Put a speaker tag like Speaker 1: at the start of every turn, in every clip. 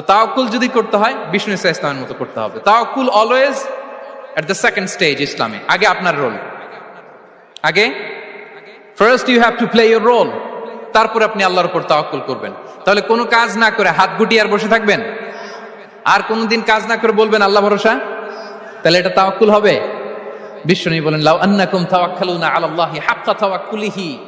Speaker 1: তাওকুল যদি করতে হয়, বিষ্ণু ইসা ইসলামের মতো করতে হবে। Tawakkul always at the second stage ইসলামে। আগে আপনার রোল আগে? First you have to play your role তারপর আপনি আল্লাহর উপর তাওকুল করবেন। তাহলে কোনো কাজ না করে হাত গুটি আর বসে থাকবেন? আর কোনোদিন কাজ না করে বলবেন আল্লাহ ভরসা? তাহলে এটা তাওকুল হবে। বিশ্বনী বলেন, লাউ আন্নাকুম তাওয়াক্কালুনা আলাল্লাহি হাক্কা তাওয়াক্কুলিহি।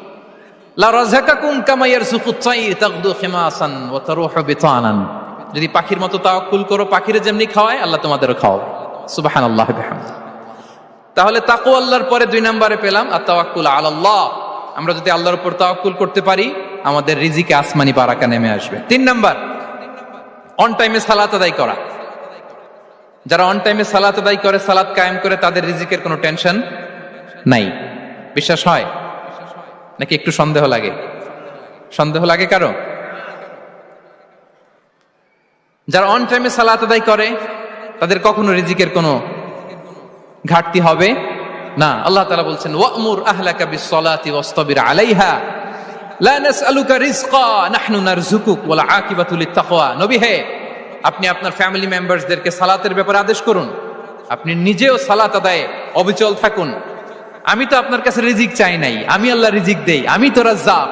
Speaker 1: লা রাযাকাকুম কামা ইয়ারযুকুত তাইর তাগদু খিমাসান ওয়া তারুহু বিতানান। যদি পাখির মতো তাওয়াক্কুল করো, পাখিরে যেমনি খাওয়ায়, আল্লাহ তোমাদেরও খাওয়াবে। সুবহানাল্লাহ, বিহামদি। তাহলে তাকু আল্লাহর পরে দুই নম্বরে পেলাম আর তাওয়াক্কুল আলাল্লাহ। আমরা যদি আল্লাহর উপর তাওয়াক্কুল করতে পারি, আমাদের রিজিকে আসমানি বারাকা নেমে আসবে। তিন নাম্বার অন টাইমে সালাত আদায় করা। যারা অন টাইমে সালাত আদায় করে, সালাত কায়েম করে, তাদের রিজিকের কোনো টেনশন নাই। বিশ্বাস হয়? নাকি একটু সন্দেহ লাগে? সন্দেহ লাগে কারও? যারা অন টাইমে সালাত আদায় করে, তাদের কখনো রিজিকের কোনো ঘাটতি হবে না। আল্লাহ তালা বলছেন, ওয়ামুর আহলাকা বিসসালাতি ওয়াসতাবির আলাইহা, লা নাসআলুকা রিজকা, নাহনু নারযুকুক, ওয়াল আকিবাতু লিত্তাকওয়া। নবী হে, আপনি আপনার ফ্যামিলি মেম্বারসদেরকে সালাতের ব্যাপারে আদেশ করুন। আপনি নিজেও সালাত আদায়ে অবিচল থাকুন। আমি তো আপনার কাছে রিজিক চাই নাই। আমি আল্লাহ রিজিক দেই। আমি তো রাজ্জাক।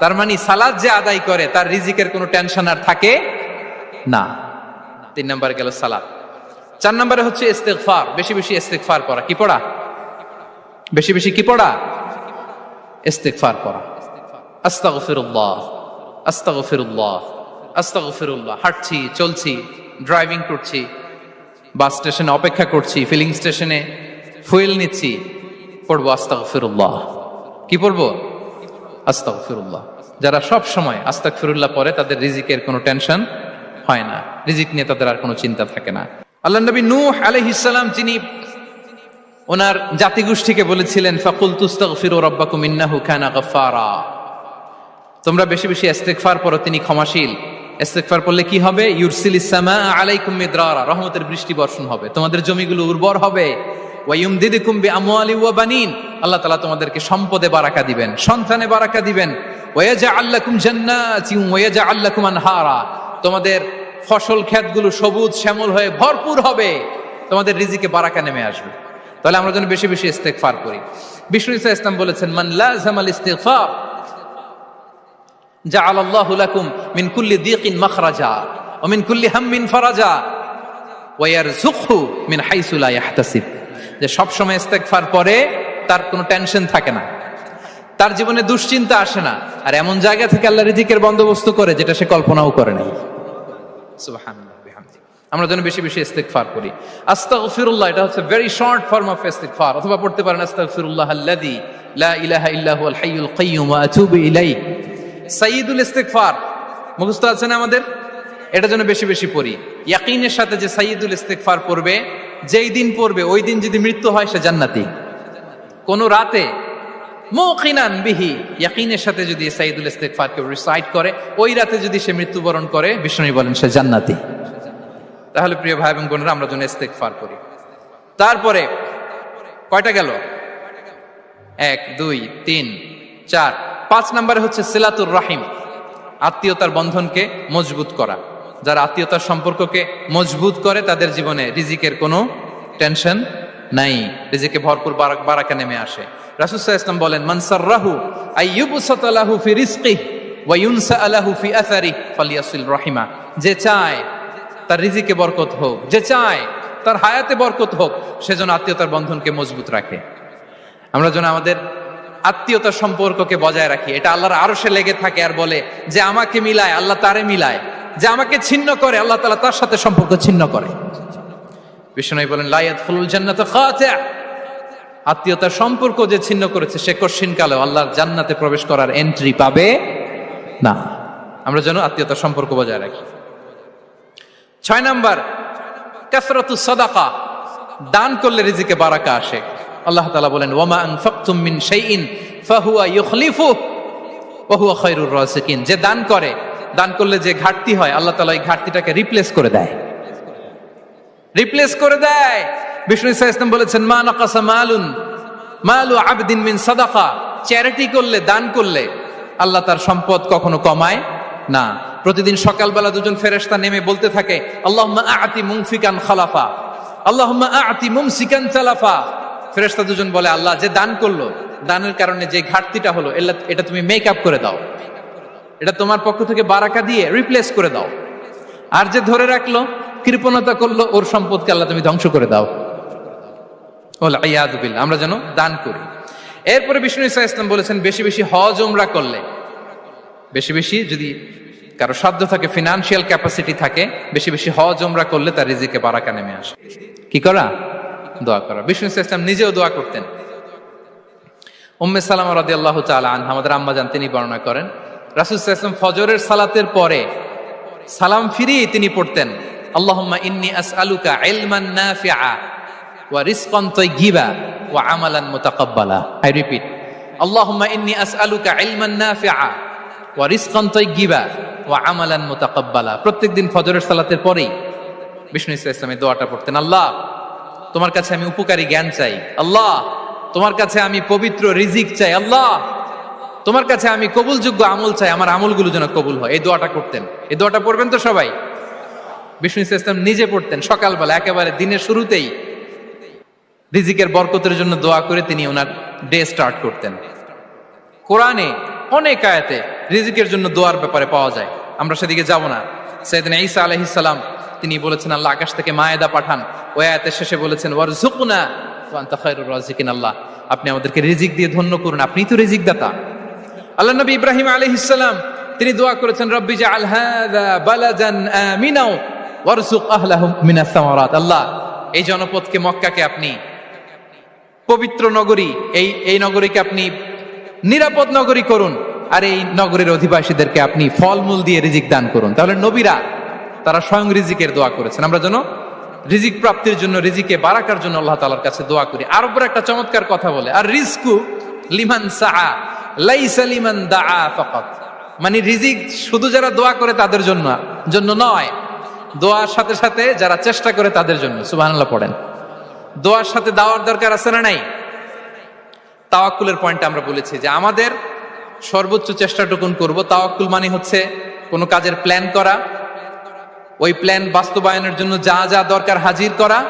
Speaker 1: তার মানে সালাত যে আদায় করে, তার রিজিকের কোনো টেনশন আর থাকে না। তিন নম্বরে গেল সালাত। চার নম্বরে হচ্ছে ইস্তেগফার। বেশি বেশি ইস্তেগফার করা কি পড়া? বেশি বেশি কি পড়া? ইস্তেগফার করা আস্তাগফিরুল্লাহ। আস্তাগফিরুল্লাহ। আস্তাগফিরুল্লাহ। হাঁটছি, চলছি ড্রাইভিং করছি বাস স্টেশনে অপেক্ষা করছি ফিলিং স্টেশনে ফুয়েল নিচ্ছি, পড়ব আস্তাগফিরুল্লাহ। কি পড়ব? আস্তাগফিরুল্লাহ। যারা সব সময় আস্তাগফিরুল্লাহ পড়ে, তাদের রিজিকের কোনো টেনশন হয় না। রিজিক নিয়ে তাদের আর কোনো চিন্তা থাকে না। আল্লাহ নবী নূহ আলাইহিসসালাম যিনি ওনার জাতিগোষ্ঠীকে বলেছিলেন ফাকুল তুস্তাগফিরু রাব্বাকুম ইন্নাহু কানা গাফফারা। তোমরা বেশি বেশি ইস্তেগফার পড়ো, তিনি ক্ষমাশীল। ইস্তেগফার পড়লে কি হবে? ইউরসিল ইসসামা আলাইকুম মিদরারা। রহমতের বৃষ্টি বর্ষণ হবে। তোমাদের জমিগুলো উর্বর হবে। ওয়া ইউমদিদুকুম বিআমওয়ালি ওয়া বানিন। আল্লাহ তাআলা তোমাদেরকে সম্পদে বারাকা দিবেন, সন্তানে বারাকা দিবেন। ওয়া ইয়াজআল লাকুম জান্নাতিন ওয়া ইয়াজআল লাকুম আনহারা। তোমাদের ফসল ক্ষেতগুলো সবুজ শ্যামল হয়ে ভরপুর হবে, তোমাদের রিজিকে বারাকা নেমে আসবে। তাহলে আমরা যেন বেশি বেশি ইস্তেগফার করি। বিষ্ণু ইসা ইসলাম বলেছেন, মান লাজামাল ইস্তিগফার জাআল আল্লাহু লাকুম মিন কুল্লি দিকিন মাখরাজা, ওয়া মিন কুল্লি হাম্মিন ফারাজা, ওয়া ইয়ারযুকহু মিন হাইসু লা ইয়াহতাসিব। যে সব সময় ইস্তেগফার পরে তার কোনো টেনশন থাকে না। তার জীবনে দুশ্চিন্তা আসে না। আর এমন জায়গা থেকে আল্লাহ রিজিকের বন্দোবস্ত করে, যেটা সে কল্পনাও করে নাই। আমরা যেন বেশি বেশি ইস্তেগফার করি। আস্তাগফিরুল্লাহ, এটা হচ্ছে ভেরি শর্ট ফর্ম অফ ইস্তেগফার। অথবা পড়তে পারেন, আস্তাগফিরুল্লাহ আল্লাযী লা ইলাহা ইল্লা হুয়াল হাইয়ুল কাইয়্যুম ওয়া আতুবু ইলাইহি। ইস্তেগফার। মুখস্থ আছে না আমাদের? এটা যেন বেশি বেশি পড়ি। ইয়াকিনের সাথে যে সাইয়্যিদুল ইস্তেগফার পড়বে, যেই দিন পড়বে, ওই দিন যদি মৃত্যু হয়, সে জান্নাতি। কোন রাতে মুকিনান বিহি। ইয়াকিনের সাথে যদি সাইয়্যিদুল ইস্তেগফারকে রিসাইট করে, ওই রাতে যদি সে মৃত্যুবরণ করে, বিষ্ণু বলেন সে জান্নাতি। তাহলে প্রিয় ভাই এবং বোনেরা, আমরা যেন ইস্তেগফার করি। তারপরে কয়টা গেল? এক, দুই, তিন, চার। পাঁচ নম্বরে হচ্ছে সিলাতুর রাহিম, আত্মীয়তার বন্ধনকে মজবুত করা। যারা আত্মীয়তার সম্পর্ককে মজবুত করে, তাদের জীবনে রিজিকের কোনো টেনশন নাই, রিজিকে ভরপুর বারাক- নেমে আসে। রাসুসাহ ইসলাম বলেন মানসার রাহু আইয়ুবসাতালাহু ফি রিজকি ওয়া ইউনসাআলাহু ফি আসারি ফালিয়াসিল রাহিমা। যে চায় তার রিজিকে বরকত হোক, যে চায় তার হায়াতে বরকত হোক সেজন্য আত্মীয়তার বন্ধনকে মজবুত রাখে। আমরা যেন আমাদের আত্মীয়তার সম্পর্ককে বজায় রাখি। এটা আল্লাহর আরও সে লেগে থাকে আর বলে যে আমাকে মিলায়, আল্লাহ তারে মিলায়। যে আমাকে ছিন্ন করে, আল্লাহ তাআলা তার সাথে সম্পর্ক ছিন্ন করে। বিষ্ণু বলেন লাইয়াত ফুলুল জান্নাত আত্মীয়তার সম্পর্ক যে ছিন্ন করেছে সে কশিন কালেও আল্লাহর জান্নাতে প্রবেশ করার এন্ট্রি পাবে না। আমরা যেন আত্মীয়তার সম্পর্ক বজায় রাখি। ছয় নাম্বার, কাসরাতু সাদাকা, দান করলে রিজিকে বারাকা আসে। আল্লাহ তাআলা বলেন, ওয়ামা আনফাকতুম মিন শাইইন ফাহুয়া ইউখলিফু ওয়া হুয়া খায়রুর রাসিকিন যে দান করে, দান করলে যে ঘাটতি হয়, আল্লাহ তাআলা এই ঘাটতিটাকে রিপ্লেস করে দেয়। রিপ্লেস করে দেয়। বিষ্ণু ইসা ইসলাম বলেছেন, মা নাকাসা মালুন, মালু আবদিন মিন সাদাকা। চ্যারিটি করলে, দান করলে আল্লাহ তার সম্পদ কখনো কমায় না। প্রতিদিন সকালবেলা দুজন ফেরেশতা নেমে বলতে থাকে আল্লাহ আতি মুমফিকান খালাফা। আল্লাহুম্মা আতি মুমসিকান চালাফা ফেরেশতা দুজন বলে, আল্লাহ যে দান করল, দানের কারণে যে ঘাটতিটা হলো এটা তুমি মেক আপ করে দাও। এটা তোমার পক্ষ থেকে বারাকা দিয়ে রিপ্লেস করে দাও। আর যে ধরে রাখল কৃপণতা করল, ওর সম্পদকে আল্লাহ তুমি ধ্বংস করে দাও। ওলা ইয়াদুবিল্লাহ আমরা যেন দান করি। এরপরে বিষ্ণু ইসা ইসলাম বলেছেন, বেশি বেশি হজ উমরা করলে। বেশি বেশি যদি কারও সাধ্য থাকে ফিনান্সিয়াল ক্যাপাসিটি থাকে, বেশি বেশি হজ উমরা করলে তার রিজিকে বারাকা নেমে আসে। কি করা? দোয়া করা। বিষ্ণু ইসা ইসলাম নিজেও দোয়া করতেন। উম্মে সালাম রাদি আল্লাহ আনহা, আমাদের আম্মা জান তিনি বর্ণনা করেন, রাসুল ইসলাম ফজরের সালাতের পরে সালাম ফিরিয়ে তিনি পড়তেন। আল্লাহুম্মা ইন্নি আসআলুকা ইলমান নাফিআ ওয়া রিজকান তাইয়্যিবা ওয়া আমালান মুতাকাব্বালা। আই রিপিট আল্লাহুম্মা ইন্নি আসআলুকা ইলমান নাফিআ ওয়া রিজকান তাইয়্যিবা ওয়া আমালান মুতাকাব্বালা। প্রত্যেকদিন ফজরের সালাতের পরেই বিষ্ণু ইসলামের দোয়াটা পড়তেন, আল্লাহ, তোমার কাছে আমি উপকারী জ্ঞান চাই। আল্লাহ, তোমার কাছে আমি পবিত্র রিজিক চাই। আল্লাহ, তোমার কাছে আমি কবুলযোগ্য আমল চাই। আমার আমলগুলো যেন কবুল হয়। এই দোয়াটা করতেন। এই দোয়াটা পড়বেন তো সবাই? বিষ্ণু ইসলাম নিজে পড়তেন সকালবেলা, একেবারে দিনের শুরুতেই। রিজিকের বরকতের জন্য দোয়া করে তিনি ওনার ডে স্টার্ট করতেন। কোরআনে অনেক আয়াতে রিজিকের জন্য দোয়ার ব্যাপারে পাওয়া যায়। আমরা সেদিকে যাব না। সৈয়দিন ঈসা আলহিসাল্লাম তিনি বলেছেন, আল্লাহ আকাশ থেকে মায়েদা পাঠান। ওই আয়াতের শেষে বলেছেন ওয়ার ঝুকুনা রাজিকিন আল্লাহ। আপনি আমাদেরকে রিজিক দিয়ে ধন্য করুন, আপনি তো রিজিক দাতা আল্লাহ নবী ইব্রাহিম আলহিসাল্লাম তিনি দোয়া করেছেন, রব্বি জা আল হাদা বালাদান আমিনাও আল্লাহ, এই জনপদকে মক্কাকে আপনি, পবিত্র নগরী, এই এই নগরীকে আপনি নিরাপদ নগরী করুন, আর এই নগরের অধিবাসীদেরকে আপনি ফলমূল দিয়ে রিজিক দান করুন। তাহলে নবীরা, তারা স্বয়ং রিজিকের দোয়া করেছেন। আমরা যেন রিজিক প্রাপ্তির জন্য, রিজিকে বারাকার জন্য আল্লাহ তালার কাছে দোয়া করি। আর উপর একটা চমৎকার কথা বলে, আর রিস্কু লিমান সাহা লিমান ফাকাত। মানে রিজিক শুধু যারা দোয়া করে তাদের জন্য জন্য নয় দোয়ার সাথে সাথে যারা চেষ্টা করে তাদের জন্য, সুবহানাল্লাহ পড়েন। দোয়ার সাথে দাওয়ার দরকার আছে না নাই? তাওয়াক্কুলের পয়েন্টে আমরা বলেছি যে আমাদের সর্বোচ্চ চেষ্টাটুকুন করব। তাওয়াক্কুল মানে হচ্ছে কোনো কাজের প্ল্যান করা, ওই প্ল্যান বাস্তবায়নের জন্য যা যা দরকার হাজির করা,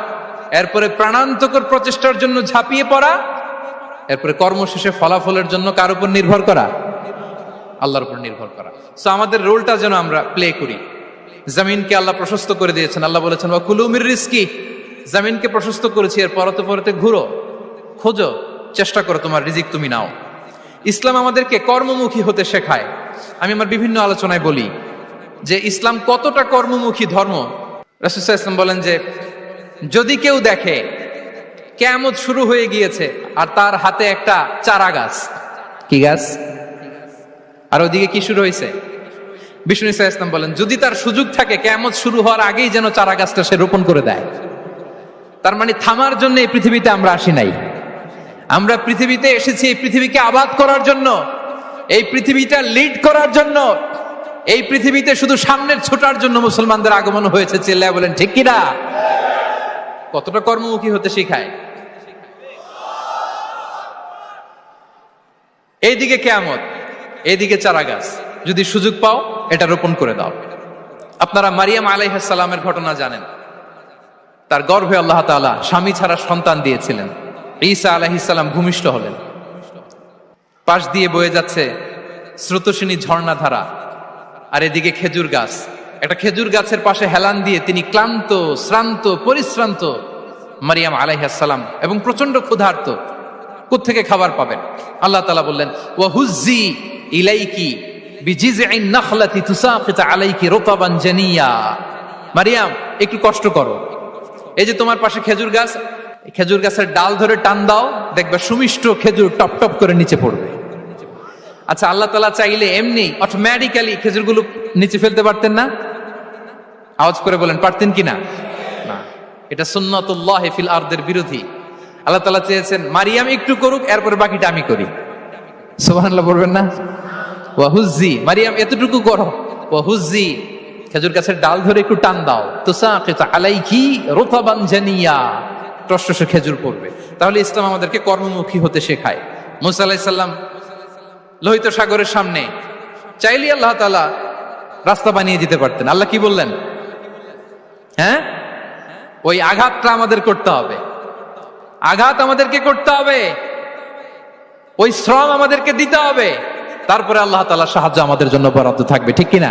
Speaker 1: এরপরে প্রাণান্তকর প্রচেষ্টার জন্য ঝাঁপিয়ে পড়া, এরপরে কর্মশেষে ফলাফলের জন্য কার উপর নির্ভর করা? আল্লাহর উপর নির্ভর করা। সো আমাদের রোলটা যেন আমরা প্লে করি। জমিনকে আল্লাহ প্রশস্ত করে দিয়েছেন। আল্লাহ বলেছেন বা কুলুমির রিস্কি জমিনকে প্রশস্ত করেছি এর পরতে পরতে ঘুরো, খোঁজো, চেষ্টা করো, তোমার রিজিক তুমি নাও। ইসলাম আমাদেরকে কর্মমুখী হতে শেখায়। আমি আমার বিভিন্ন আলোচনায় বলি যে, ইসলাম কতটা কর্মমুখী ধর্ম? রাসুসাহ ইসলাম বলেন যে, যদি কেউ দেখে কেমত শুরু হয়ে গিয়েছে আর তার হাতে একটা চারা গাছ। কি গাছ? আর ওদিকে কি শুরু হয়েছে? বিষ্ণু ইসা ইসলাম বলেন, যদি তার সুযোগ থাকে কেমত শুরু হওয়ার আগেই যেন চারা গাছটা সে রোপণ করে দেয়। তার মানে থামার জন্য এই পৃথিবীতে আমরা আসি নাই। আমরা পৃথিবীতে এসেছি, এই পৃথিবীকে আবাদ করার জন্য, এই পৃথিবীটা লিড করার জন্য, এই পৃথিবীতে শুধু সামনের ছোটার জন্য মুসলমানদের আগমন হয়েছে চেল্লায় বলেন, ঠিক কিনা? কতটা কর্মমুখী হতে শেখায়। এইদিকে কেয়ামত, এইদিকে চারা গাছ যদি সুযোগ পাও, এটা রোপণ করে দাও। আপনারা মারিয়াম আলাইহাসালামের ঘটনা জানেন। তার গর্ভে আল্লাহ তাআলা স্বামী ছাড়া সন্তান দিয়েছিলেন। ঈসা আলাইহিসাল্লাম ভূমিষ্ঠ হলেন। পাশ দিয়ে বয়ে যাচ্ছে স্রোতসিনী ঝর্ণাধারা। আর এদিকে খেজুর গাছ। একটা খেজুর গাছের পাশে হেলান দিয়ে তিনি ক্লান্ত, শ্রান্ত, পরিশ্রান্ত মারিয়াম আলাইহাসাল্লাম এবং প্রচণ্ড ক্ষুধার্ত। থেকে খাবার পাবেন? আল্লাহ তালা বললেন ওয়াহুজি ইলাইকি বিজিজআইন নাখলাতি তুসাকিত আলাইকি রতাবান জানিয়া। মারিয়াম, একটু কষ্ট করো। এই যে তোমার পাশে খেজুর গাছ খেজুর গাছের ডাল ধরে টান দাও, দেখবে সুমিষ্ট খেজুর টপ টপ করে নিচে পড়বে। আচ্ছা আল্লাহ তালা চাইলে এমনি অটোমেটিক্যালি খেজুরগুলো নিচে ফেলতে পারতেন না? আওয়াজ করে বলেন, পারতেন কি না? এটা সুন্নতুল্লাহ ফিল আরদের বিরোধী। আল্লাহ তালা চেয়েছেন, মারিয়াম, একটু করুক, এরপরে বাকিটা আমি করি। সুবহানাল্লাহ বলবেন না? ওয়াহুজি মারিয়াম, এতটুকু গরম। ওয়াহুজি খেজুর গাছের ডাল ধরে একটু টান দাও। তুসা আলাইকি রোফা জানিয়া। টসটস খেজুর পড়বে। তাহলে ইসলাম আমাদেরকে কর্মমুখী হতে শেখায়। মুসা আলাইসাল্লাম লোহিত সাগরের সামনে চাইলে আল্লাহ তালা রাস্তা বানিয়ে দিতে পারতেন। আল্লাহ কি বললেন? হ্যাঁ? ওই আঘাতটা আমাদের করতে হবে। আঘাত আমাদেরকে করতে হবে। ওই শ্রম আমাদেরকে দিতে হবে। তারপরে আল্লাহ তালা সাহায্য আমাদের জন্য বরাদ্দ থাকবে ঠিক কিনা?